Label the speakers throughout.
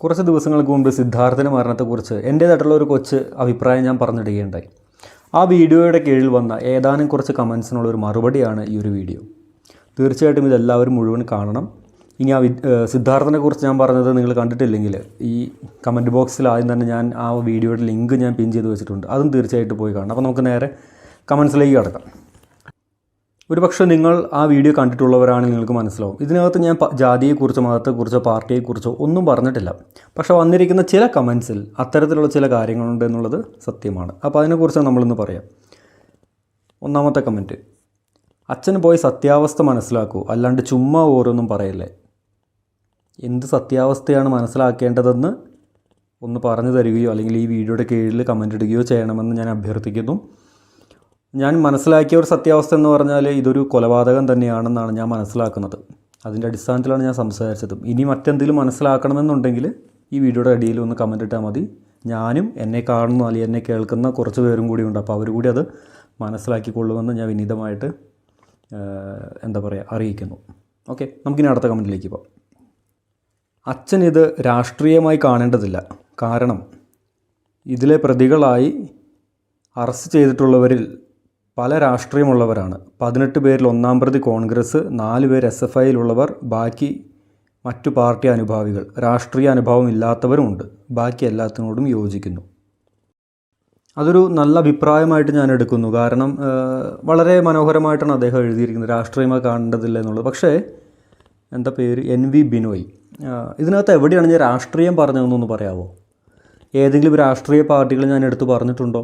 Speaker 1: കുറച്ച് ദിവസങ്ങൾക്ക് മുമ്പ് സിദ്ധാർത്ഥിന്റെ മരണത്തെക്കുറിച്ച് എന്റേതായിട്ടുള്ള ഒരു കൊച്ച് അഭിപ്രായം ഞാൻ പറഞ്ഞിടുകയുണ്ടായി. ആ വീഡിയോയുടെ കീഴിൽ വന്ന ഏതാനും കുറച്ച് കമൻസിനുള്ള ഒരു മറുപടിയാണ് ഈ ഒരു വീഡിയോ. തീർച്ചയായിട്ടും ഇതെല്ലാവരും മുഴുവൻ കാണണം. ഇനി ആ സിദ്ധാർത്ഥനെ കുറിച്ച് ഞാൻ പറഞ്ഞത് നിങ്ങൾ കണ്ടിട്ടില്ലെങ്കിൽ ഈ കമന്റ് ബോക്സിൽ ആദ്യം തന്നെ ഞാൻ ആ വീഡിയോയുടെ ലിങ്ക് ഞാൻ പിൻ ചെയ്ത് വെച്ചിട്ടുണ്ട്. അതും തീർച്ചയായിട്ടും പോയി കാണണം. അപ്പോൾ നമുക്ക് നേരെ കമൻസിലേക്ക് കിടക്കാം. ഒരുപക്ഷെ നിങ്ങൾ ആ വീഡിയോ കണ്ടിട്ടുള്ളവരാണെങ്കിൽ നിങ്ങൾക്ക് മനസ്സിലാവും. ഇതിനകത്ത് ഞാൻ ജാതിയെക്കുറിച്ചോ മതത്തെക്കുറിച്ചോ പാർട്ടിയെക്കുറിച്ചോ ഒന്നും പറഞ്ഞിട്ടില്ല. പക്ഷെ വന്നിരിക്കുന്ന ചില കമൻസിൽ അത്തരത്തിലുള്ള ചില കാര്യങ്ങളുണ്ട് എന്നുള്ളത് സത്യമാണ്. അപ്പോൾ അതിനെക്കുറിച്ച് നമ്മളിന്ന് പറയാം. ഒന്നാമത്തെ കമന്റ് അച്ഛൻ പോയി സത്യാവസ്ഥ മനസ്സിലാക്കൂ. അല്ലാണ്ട് ചുമ്മാ ഓരോന്നും പറയല്ലേ? എന്ത് സത്യാവസ്ഥയാണ് മനസ്സിലാക്കേണ്ടതെന്ന് ഒന്ന് പറഞ്ഞു തരികയോ അല്ലെങ്കിൽ ഈ വീഡിയോയുടെ കീഴിൽ കമന്റ് ഇടുകയോ ചെയ്യണമെന്ന് ഞാൻ അഭ്യർത്ഥിക്കുന്നു. ഞാൻ മനസ്സിലാക്കിയ ഒരു സത്യാവസ്ഥ എന്ന് പറഞ്ഞാൽ ഇതൊരു കൊലപാതകം തന്നെയാണെന്നാണ് ഞാൻ മനസ്സിലാക്കുന്നത്. അതിന്റെ അടിസ്ഥാനത്തിലാണ് ഞാൻ സംസാരിച്ചത്. ഇനി മറ്റെന്തെങ്കിലും മനസ്സിലാക്കണമെന്നുണ്ടെങ്കിൽ ഈ വീഡിയോയുടെ അടിയിൽ ഒന്ന് കമന്റ് ഇട്ടാൽ മതി. ഞാനും എന്നെ കാണുന്ന അല്ലെങ്കിൽ എന്നെ കേൾക്കുന്ന കുറച്ച് പേരും കൂടി ഉണ്ട്. അപ്പോൾ അവർ കൂടി അത് മനസ്സിലാക്കിക്കൊള്ളുമെന്ന് ഞാൻ വിനീതമായിട്ട് എന്താ പറയുക അറിയിക്കുന്നു. ഓക്കെ നമുക്കിനി അടുത്ത കമന്റിലേക്ക് പോകാം. അച്ഛൻ ഇത് രാഷ്ട്രീയമായി കാണേണ്ടതില്ല. കാരണം ഇതിലെ പ്രതികളായി അറസ്റ്റ് ചെയ്തിട്ടുള്ളവരിൽ പല രാഷ്ട്രീയമുള്ളവരാണ്. പതിനെട്ട് പേരിൽ ഒന്നാം പ്രതി കോൺഗ്രസ് നാല് പേർ എസ് എഫ് ഐയിലുള്ളവർ ബാക്കി മറ്റു പാർട്ടി അനുഭാവികൾ. രാഷ്ട്രീയ അനുഭവം ഇല്ലാത്തവരുമുണ്ട് ബാക്കി എല്ലാത്തിനോടും യോജിക്കുന്നു. അതൊരു നല്ല അഭിപ്രായമായിട്ട് ഞാൻ എടുക്കുന്നു. കാരണം വളരെ മനോഹരമായിട്ടാണ് അദ്ദേഹം എഴുതിയിരിക്കുന്നത്. രാഷ്ട്രീയമായി കാണേണ്ടതില്ല എന്നുള്ളത്. പക്ഷേ എന്താ പേര്? N V Binoy. ഇതിനകത്ത് എവിടെയാണ് ഞാൻ രാഷ്ട്രീയം പറഞ്ഞതെന്നൊന്ന് പറയാമോ ഏതെങ്കിലും രാഷ്ട്രീയ പാർട്ടികൾ ഞാൻ എടുത്തു പറഞ്ഞിട്ടുണ്ടോ?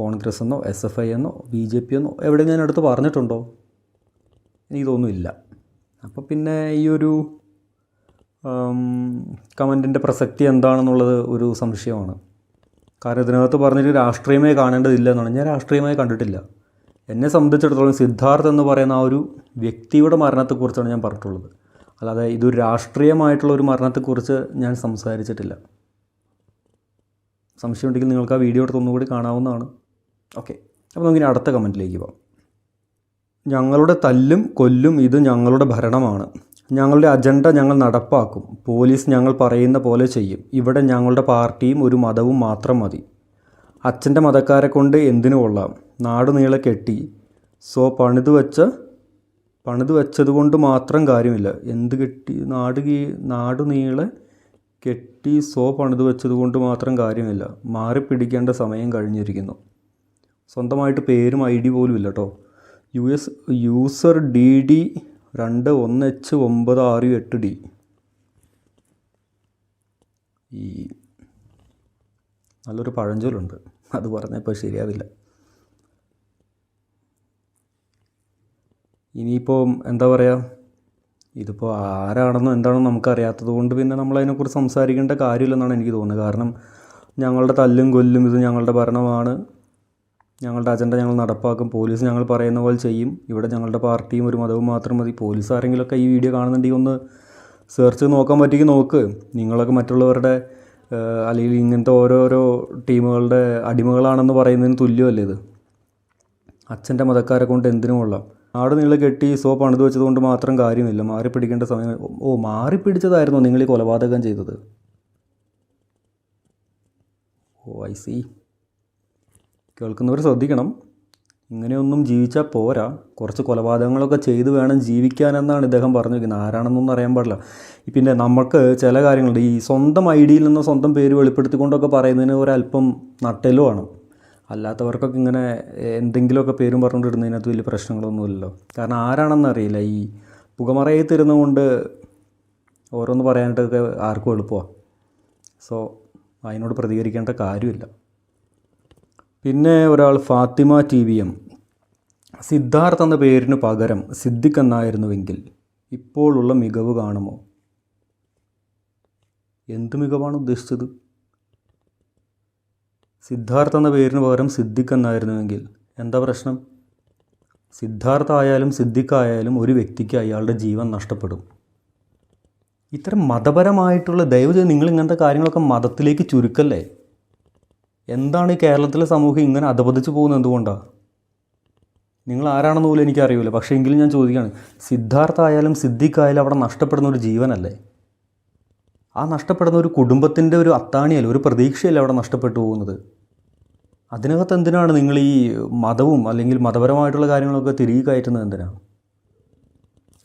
Speaker 1: കോൺഗ്രസ് എന്നോ എസ് എഫ് ഐ എന്നോ ബി ജെ പി എന്നോ എവിടെ ഞാൻ അടുത്ത് പറഞ്ഞിട്ടുണ്ടോ? എനിക്ക് തോന്നുന്നില്ല അപ്പോൾ പിന്നെ ഈ ഒരു കമന്റിന്റെ പ്രസക്തി എന്താണെന്നുള്ളത് ഒരു സംശയമാണ്. കാരണം ഇതിനകത്ത് പറഞ്ഞിട്ട് രാഷ്ട്രീയമായി കാണേണ്ടതില്ല എന്നാണ് ഞാൻ രാഷ്ട്രീയമായി കണ്ടിട്ടില്ല. എന്നെ സംബന്ധിച്ചിടത്തോളം സിദ്ധാർത്ഥ് എന്ന് പറയുന്ന ആ ഒരു വ്യക്തിയുടെ മരണത്തെക്കുറിച്ചാണ് ഞാൻ പറഞ്ഞിട്ടുള്ളത്. അല്ലാതെ ഇതൊരു രാഷ്ട്രീയമായിട്ടുള്ള ഒരു മരണത്തെക്കുറിച്ച് ഞാൻ സംസാരിച്ചിട്ടില്ല. സംശയമുണ്ടെങ്കിൽ നിങ്ങൾക്ക് ആ വീഡിയോ എടുത്ത് ഒന്നുകൂടി കാണാവുന്നതാണ്. ഓക്കെ അപ്പോൾ നമുക്കിനി അടുത്ത കമന്റിലേക്ക് പോകാം. ഞങ്ങളുടെ തല്ലും കൊല്ലും ഇത് ഞങ്ങളുടെ ഭരണമാണ്. ഞങ്ങളുടെ അജണ്ട ഞങ്ങൾ നടപ്പാക്കും. പോലീസ് ഞങ്ങൾ പറയുന്ന പോലെ ചെയ്യും. ഇവിടെ ഞങ്ങളുടെ പാർട്ടിയും ഒരു മതവും മാത്രം മതി. അച്ഛന്റെ മതക്കാരെ കൊണ്ട് എന്തിനു കൊള്ളാം? നാട് നീളെ കെട്ടി. സോ പണിത് വെച്ച പണിത് വെച്ചത് കൊണ്ട് മാത്രം കാര്യമില്ല. എന്ത് കെട്ടി? നാട് കീ നാട് നീളെ കെട്ടി സോ പണിത് വെച്ചത് കൊണ്ട് മാത്രം കാര്യമില്ല. മാറിപ്പിടിക്കേണ്ട സമയം കഴിഞ്ഞിരിക്കുന്നു. സ്വന്തമായിട്ട് പേരും ഐ ഡി പോലും ഇല്ല കേട്ടോ U S user D D രണ്ട് ഒന്ന് എച്ച് ഒമ്പത് ആറ് എട്ട് ഡി. ഈ നല്ലൊരു പഴഞ്ചൊല്ലുണ്ട്. അത് പറഞ്ഞപ്പോൾ ശരിയാവില്ല. ഇനിയിപ്പോൾ എന്താ പറയുക ഇതിപ്പോൾ ആരാണെന്നോ എന്താണെന്നോ നമുക്കറിയാത്തത് കൊണ്ട് പിന്നെ നമ്മളതിനെക്കുറിച്ച് സംസാരിക്കേണ്ട കാര്യമില്ലെന്നാണ് എനിക്ക് തോന്നുന്നത്. കാരണം ഞങ്ങളുടെ തല്ലും കൊല്ലും ഇത് ഞങ്ങളുടെ ഭരണമാണ്. ഞങ്ങളുടെ അജണ്ട ഞങ്ങൾ നടപ്പാക്കും. പോലീസ് ഞങ്ങൾ പറയുന്ന പോലെ ചെയ്യും. ഇവിടെ ഞങ്ങളുടെ പാർട്ടിയും ഒരു മതവും മാത്രം മതി. പോലീസ് ആരെങ്കിലുമൊക്കെ ഈ വീഡിയോ കാണുന്നുണ്ടെങ്കിൽ ഒന്ന് സെർച്ച് നോക്കാൻ പറ്റുമെങ്കിൽ നോക്ക്. നിങ്ങളൊക്കെ മറ്റുള്ളവരുടെ അല്ലെങ്കിൽ ഇങ്ങനത്തെ ഓരോരോ ടീമുകളുടെ അടിമകളാണെന്ന് പറയുന്നതിന് തുല്യമല്ലേ ഇത്? അച്ഛന്റെ മതക്കാരെ കൊണ്ട് എന്തിനും കൊള്ളാം. ആട് നിങ്ങൾ കെട്ടി സോ പണിത് വെച്ചതുകൊണ്ട് മാത്രം കാര്യമില്ല. മാറി പിടിക്കേണ്ട സമയം ഓ മാറി പിടിച്ചതായിരുന്നോ നിങ്ങൾ ഈ കൊലപാതകം ചെയ്തത്? ഓ ഐ സി കേൾക്കുന്നവർ ശ്രദ്ധിക്കണം. ഇങ്ങനെയൊന്നും ജീവിച്ചാൽ പോരാ. കുറച്ച് കൊലപാതകങ്ങളൊക്കെ ചെയ്ത് വേണം ജീവിക്കാനെന്നാണ് ഇദ്ദേഹം പറഞ്ഞിരിക്കുന്നത്. ആരാണെന്നൊന്നും അറിയാൻ പാടില്ല. പിന്നെ നമുക്ക് ചില കാര്യങ്ങളുണ്ട്. ഈ സ്വന്തം ഐഡിയിൽ നിന്ന് സ്വന്തം പേര് വെളിപ്പെടുത്തിക്കൊണ്ടൊക്കെ പറയുന്നതിന് ഒരല്പം നട്ടെല്ലുമാണ് അല്ലാത്തവർക്കൊക്കെ ഇങ്ങനെ എന്തെങ്കിലുമൊക്കെ പേരും പറഞ്ഞുകൊണ്ടിരുന്നതിനകത്ത് വലിയ പ്രശ്നങ്ങളൊന്നുമില്ലല്ലോ. കാരണം ആരാണെന്ന് അറിയില്ല. ഈ പുകമറയത്തിരുന്നുകൊണ്ട് ഓരോന്ന് പറയാനായിട്ടൊക്കെ ആർക്കും എളുപ്പമാണ് സോ അതിനോട് പ്രതികരിക്കേണ്ട കാര്യമില്ല. പിന്നെ ഒരാൾ Fathima T V M. Siddharth എന്ന പേരിന് പകരം സിദ്ദിഖ് എന്നായിരുന്നുവെങ്കിൽ ഇപ്പോഴുള്ള മികവ് കാണുമോ? എന്ത് മികവാണ് ഉദ്ദേശിച്ചത്? സിദ്ധാർത്ഥ് എന്ന പേരിന് പകരം സിദ്ദിഖ് എന്നായിരുന്നുവെങ്കിൽ എന്താ പ്രശ്നം? സിദ്ധാർത്ഥ ആയാലും സിദ്ദിഖ് ആയാലും ഒരു വ്യക്തിക്ക് അയാളുടെ ജീവൻ നഷ്ടപ്പെടും. ഇത്തരം മതപരമായിട്ടുള്ള ദയവ് നിങ്ങൾ ഇങ്ങനത്തെ കാര്യങ്ങളൊക്കെ മതത്തിലേക്ക് ചുരുക്കല്ലേ? എന്താണ് ഈ കേരളത്തിലെ സമൂഹം ഇങ്ങനെ അധപതിച്ച് പോകുന്നത് എന്തുകൊണ്ടാണ് നിങ്ങൾ ആരാണെന്ന് പോലും എനിക്കറിയില്ല പക്ഷേ എങ്കിലും ഞാൻ ചോദിക്കുകയാണ് സിദ്ധാർത്ഥ ആയാലും സിദ്ദിഖ് ആയാലും അവിടെ നഷ്ടപ്പെടുന്ന ഒരു ജീവനല്ലേ? ആ നഷ്ടപ്പെടുന്ന ഒരു കുടുംബത്തിന്റെ ഒരു അത്താണിയല്ല ഒരു പ്രതീക്ഷയല്ല അവിടെ നഷ്ടപ്പെട്ടു പോകുന്നത്? അതിനകത്ത് എന്തിനാണ് നിങ്ങൾ ഈ മതവും അല്ലെങ്കിൽ മതപരമായിട്ടുള്ള കാര്യങ്ങളൊക്കെ തിരികെ കയറ്റുന്നത് എന്തിനാണ്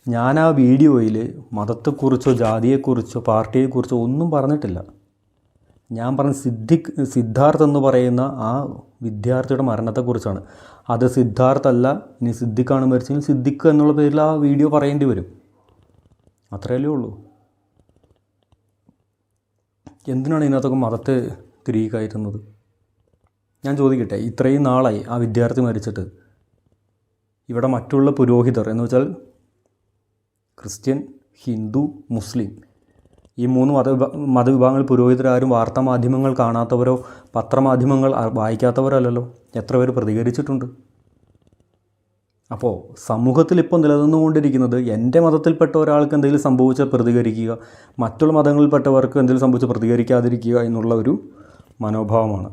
Speaker 1: ഞാൻ ആ വീഡിയോയിൽ മതത്തെക്കുറിച്ചോ ജാതിയെക്കുറിച്ചോ പാർട്ടിയെക്കുറിച്ചോ ഒന്നും പറഞ്ഞിട്ടില്ല. ഞാൻ പറഞ്ഞ സിദ്ധി സിദ്ധാർത്ഥ എന്ന് പറയുന്ന ആ വിദ്യാർത്ഥിയുടെ മരണത്തെക്കുറിച്ചാണ്. അത് സിദ്ധാർത്ഥ് അല്ല ഇനി സിദ്ദിഖാണ് മരിച്ചെങ്കിൽ സിദ്ദിഖ് എന്നുള്ള പേരിൽ ആ വീഡിയോ പറയേണ്ടി വരും. അത്രയല്ലേ ഉള്ളൂ. എന്തിനാണ് ഇതിനകത്തൊക്കെ മതത്തെ തിരികെ കയറ്റുന്നത് ഞാൻ ചോദിക്കട്ടെ ഇത്രയും നാളായി ആ വിദ്യാർത്ഥി മരിച്ചിട്ട് ഇവിടെ മറ്റുള്ള പുരോഹിതർ എന്ന് വെച്ചാൽ ക്രിസ്ത്യൻ ഹിന്ദു മുസ്ലിം ഈ മൂന്ന് മത മതവിഭാഗങ്ങൾ പുരോഹിതരാരും വാർത്താ മാധ്യമങ്ങൾ കാണാത്തവരോ പത്രമാധ്യമങ്ങൾ വായിക്കാത്തവരോ അല്ലല്ലോ എത്ര പേര് പ്രതികരിച്ചിട്ടുണ്ട്. അപ്പോൾ സമൂഹത്തിൽ ഇപ്പോൾ നിലനിന്നുകൊണ്ടിരിക്കുന്നത് എന്റെ മതത്തിൽപ്പെട്ട ഒരാൾക്ക് എന്തെങ്കിലും സംഭവിച്ചാൽ പ്രതികരിക്കുക മറ്റുള്ള മതങ്ങളിൽപ്പെട്ടവർക്ക് എന്തെങ്കിലും സംഭവിച്ചാൽ പ്രതികരിക്കാതിരിക്കുക എന്നുള്ള ഒരു മനോഭാവമാണ്.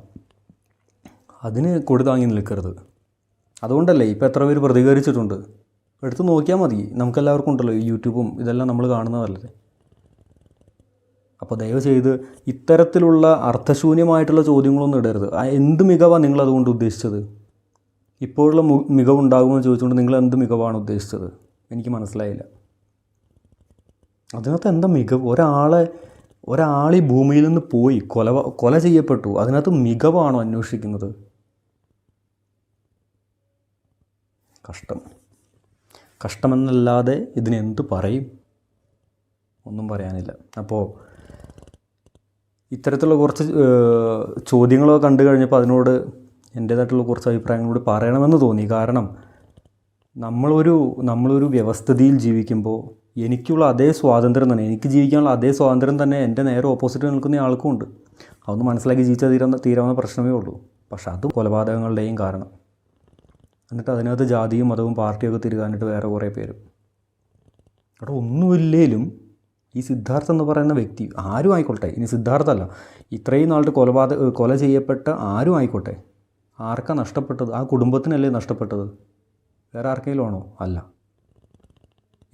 Speaker 1: അതിന് കൊടുതാങ്ങി നിൽക്കരുത്. അതുകൊണ്ടല്ലേ ഇപ്പോൾ എത്ര പേര് പ്രതികരിച്ചിട്ടുണ്ട്? എടുത്ത് നോക്കിയാൽ മതി. നമുക്കെല്ലാവർക്കും ഉണ്ടല്ലോ യൂട്യൂബും ഇതെല്ലാം നമ്മൾ കാണുന്നതല്ലേ. അപ്പോൾ ദയവ് ചെയ്ത് ഇത്തരത്തിലുള്ള അർത്ഥശൂന്യമായിട്ടുള്ള ചോദ്യങ്ങളൊന്നും ഇടരുത്. എന്ത് മികവാണ് നിങ്ങളതുകൊണ്ട് ഉദ്ദേശിച്ചത്? ഇപ്പോഴുള്ള മികവുണ്ടാകുമെന്ന് ചോദിച്ചുകൊണ്ട് നിങ്ങൾ എന്ത് മികവാണ് ഉദ്ദേശിച്ചത്? എനിക്ക് മനസ്സിലായില്ല. അതിനകത്ത് എന്താ മികവ്? ഒരാളെ ഒരാൾ ഈ ഭൂമിയിൽ നിന്ന് പോയി കൊല കൊല ചെയ്യപ്പെട്ടു. അതിനകത്ത് മികവാണോ അന്വേഷിക്കുന്നത്? കഷ്ടം. കഷ്ടമെന്നല്ലാതെ ഇതിനെന്ത് പറയും? ഒന്നും പറയാനില്ല. അപ്പോൾ ഇത്തരത്തിലുള്ള കുറച്ച് ചോദ്യങ്ങളൊക്കെ കണ്ടു കഴിഞ്ഞപ്പോൾ അതിനോട് എന്റേതായിട്ടുള്ള കുറച്ച് അഭിപ്രായങ്ങളോട് പറയണമെന്ന് തോന്നി. കാരണം നമ്മളൊരു നമ്മളൊരു വ്യവസ്ഥിതിയിൽ ജീവിക്കുമ്പോൾ എനിക്കുള്ള അതേ സ്വാതന്ത്ര്യം തന്നെ എനിക്ക് ജീവിക്കാനുള്ള അതേ സ്വാതന്ത്ര്യം തന്നെ എന്റെ നേരെ ഓപ്പോസിറ്റ് നിൽക്കുന്ന ആൾക്കും ഉണ്ട്. അതൊന്ന് മനസ്സിലാക്കി ജീവിച്ചാൽ തീരാവുന്ന തീരാവുന്ന പ്രശ്നമേ ഉള്ളൂ. പക്ഷെ അത് കൊലപാതകങ്ങളുടെയും കാരണം. എന്നിട്ട് അതിനകത്ത് ജാതിയും മതവും പാർട്ടിയൊക്കെ തിരുകാനായിട്ട് വേറെ കുറേ പേരും. അവിടെ ഒന്നുമില്ലേലും ഈ സിദ്ധാർത്ഥ എന്ന് പറയുന്ന വ്യക്തി ആരും ആയിക്കോട്ടെ ഇനി സിദ്ധാർത്ഥല്ല ഇത്രയും നാളുടെ കൊലപാതക കൊല ചെയ്യപ്പെട്ട ആരും ആയിക്കോട്ടെ ആർക്കാ നഷ്ടപ്പെട്ടത്? ആ കുടുംബത്തിനല്ലേ നഷ്ടപ്പെട്ടത്? വേറെ ആർക്കെങ്കിലും ആണോ? അല്ല.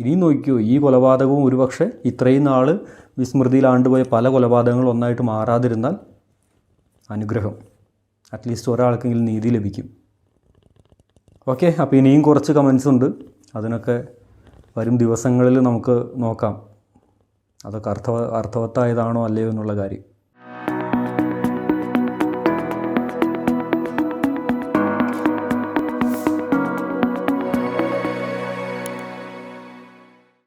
Speaker 1: ഇനിയും നോക്കിയോ ഈ കൊലപാതകവും ഒരുപക്ഷെ ഇത്രയും നാൾ വിസ്മൃതിയിൽ ആണ്ടുപോയ പല കൊലപാതകങ്ങളും ഒന്നായിട്ട് മാറാതിരുന്നാൽ അനുഗ്രഹം. അറ്റ്ലീസ്റ്റ് ഒരാൾക്കെങ്കിലും നീതി ലഭിക്കും. ഓക്കെ അപ്പോൾ ഇനിയും കുറച്ച് കമൻസ് ഉണ്ട്. അതിനൊക്കെ വരും ദിവസങ്ങളിൽ നമുക്ക് നോക്കാം. അതൊക്കെ അർത്ഥവ അർത്ഥവത്തായതാണോ അല്ലയോ എന്നുള്ള കാര്യം.